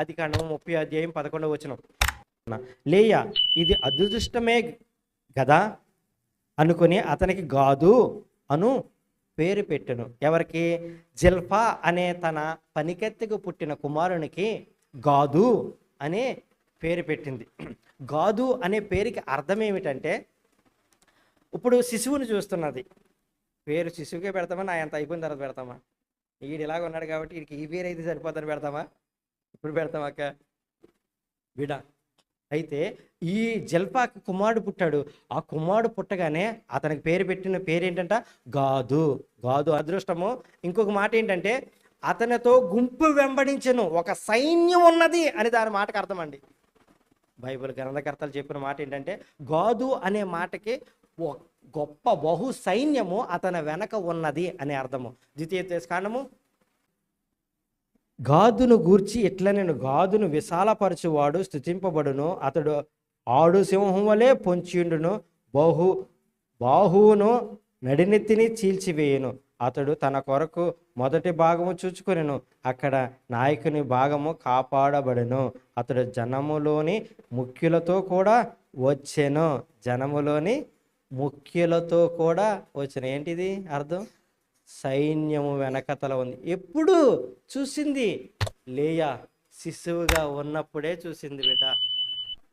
అది కాండము ముప్పై అధ్యాయం పదకొండవ వచనం. లేయా ఇది అదృష్టమే గదా అనుకుని అతనికి గాదు అను పేరు పెట్టెను. ఎవరికి? జిల్ఫా అనే తన పనికెత్తకు పుట్టిన కుమారునికి గాదు అనే పేరు పెట్టింది. గాదు అనే పేరుకి అర్థం ఏమిటంటే ఇప్పుడు శిశువుని చూస్తున్నది. పేరు శిశువుకే పెడతామా? నా ఎంత అయిపోయిన తర్వాత పెడతామా? ఈడు ఇలాగ ఉన్నాడు కాబట్టి వీడికి ఈ పేరు అయితే సరిపోతుందని పెడతామా? ఇప్పుడు పెడతామా అక్క. బిడ అయితే ఈ జల్పాకి కుమారుడు పుట్టాడు. ఆ కుమారుడు పుట్టగానే అతనికి పేరు పెట్టిన పేరు ఏంటంట గాదు. గాదు అదృష్టము. ఇంకొక మాట ఏంటంటే అతనితో గుంపు వెంబడించను. ఒక సైన్యం ఉన్నది అని దాని మాటకు అర్థం అండి. బైబిల్ గ్రంథకర్తలు చెప్పిన మాట ఏంటంటే గాదు అనే మాటకి ఓ గొప్ప బహు సైన్యము అతని వెనక ఉన్నది అనే అర్థము. ద్వితీయ కాండము. గాదును గూర్చి ఇట్లా నేను గాదును విశాలపరచువాడు స్థుతింపబడును అతడు ఆడు సింహం వలె పొంచిండును బహు బాహువును నడినెత్తిని చీల్చివేయును. అతడు తన కొరకు మొదటి భాగము చూచుకొనెను. అక్కడ నాయకుని భాగము కాపాడబడెను. అతడు జనములోని ముఖ్యులతో కూడా వచ్చెను. జనములోని ముఖ్యులతో కూడా వచ్చిన. ఏంటిది అర్థం? సైన్యము వెనకతల ఉంది. ఎప్పుడు చూసింది? లేయా శిశువుగా ఉన్నప్పుడే చూసింది బిడ్డ.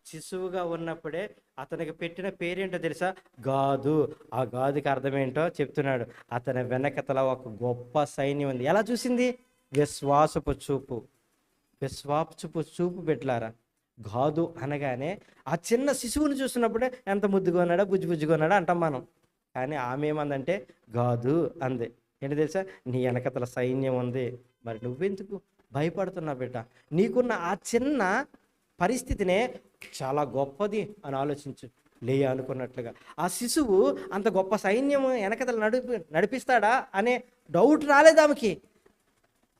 శిశువుగా ఉన్నప్పుడే అతనికి పెట్టిన పేరేంటో తెలుసా? గాదు. ఆ గాదుకి అర్థమేంటో చెప్తున్నాడు. అతని వెనకతల ఒక గొప్ప సైన్యం ఉంది. ఎలా చూసింది? విశ్వాసపు చూపు. విశ్వాసపు చూపు పెట్టలారా గాదు అనగానే ఆ చిన్న శిశువుని చూసినప్పుడే ఎంత ముద్దుగా ఉన్నాడా బుజ్జి బుజ్జిగా ఉన్నాడా అంటాం మనం. కానీ ఆమె ఏమందంటే గాదు అంది. ఏంటి తెలుసా? నీ వెనకతల సైన్యం ఉంది. మరి నువ్వెందుకు భయపడుతున్నావు బిడ్డ? నీకున్న ఆ చిన్న పరిస్థితినే చాలా గొప్పది అని ఆలోచించు. లే అనుకున్నట్లుగా. ఆ శిశువు అంత గొప్ప సైన్యం వెనకతలు నడిపి నడిపిస్తాడా అనే డౌట్ రాలేదు ఆమెకి.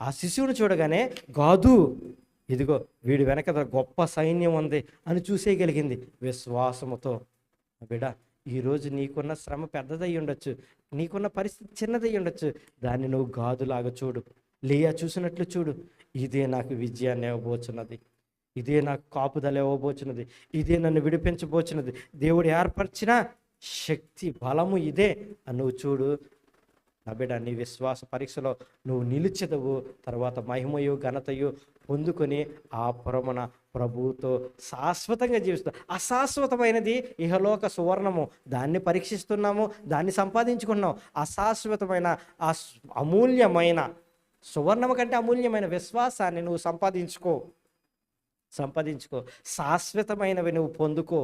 ఆ శిశువుని చూడగానే గాదు ఇదిగో వీడి వెనకతల గొప్ప సైన్యం ఉంది అని చూసేయగలిగింది విశ్వాసముతో. బిడ్డ ఈరోజు నీకున్న శ్రమ పెద్దదై ఉండొచ్చు. నీకున్న పరిస్థితి చిన్నదై ఉండొచ్చు. దాన్ని నువ్వు గాదులాగా చూడు. లేయా చూసినట్లు చూడు. ఇదే నాకు విజయాన్ని ఇవ్వబోచున్నది. ఇదే నాకు కాపుదల ఇవ్వబోచున్నది. ఇదే నన్ను విడిపించబోచున్నది. దేవుడు ఏర్పరిచిన శక్తి బలము ఇదే. అని నువ్వు చూడు. నా బిడ్డ నీ విశ్వాస పరీక్షలో నువ్వు నిలిచెదవు. తర్వాత మహిమయు ఘనతయు పొందుకొని ఆ పురమున ప్రభువుతో శాశ్వతంగా జీవిస్తాం అశాశ్వతమైనది ఇహలోక సువర్ణము. దాన్ని పరీక్షిస్తున్నాము దాన్ని సంపాదించుకున్నాం. అశాశ్వతమైన ఆ అమూల్యమైన సువర్ణము కంటే అమూల్యమైన విశ్వాసాన్ని నువ్వు సంపాదించుకో. సంపాదించుకో. శాశ్వతమైనవి నువ్వు పొందుకో.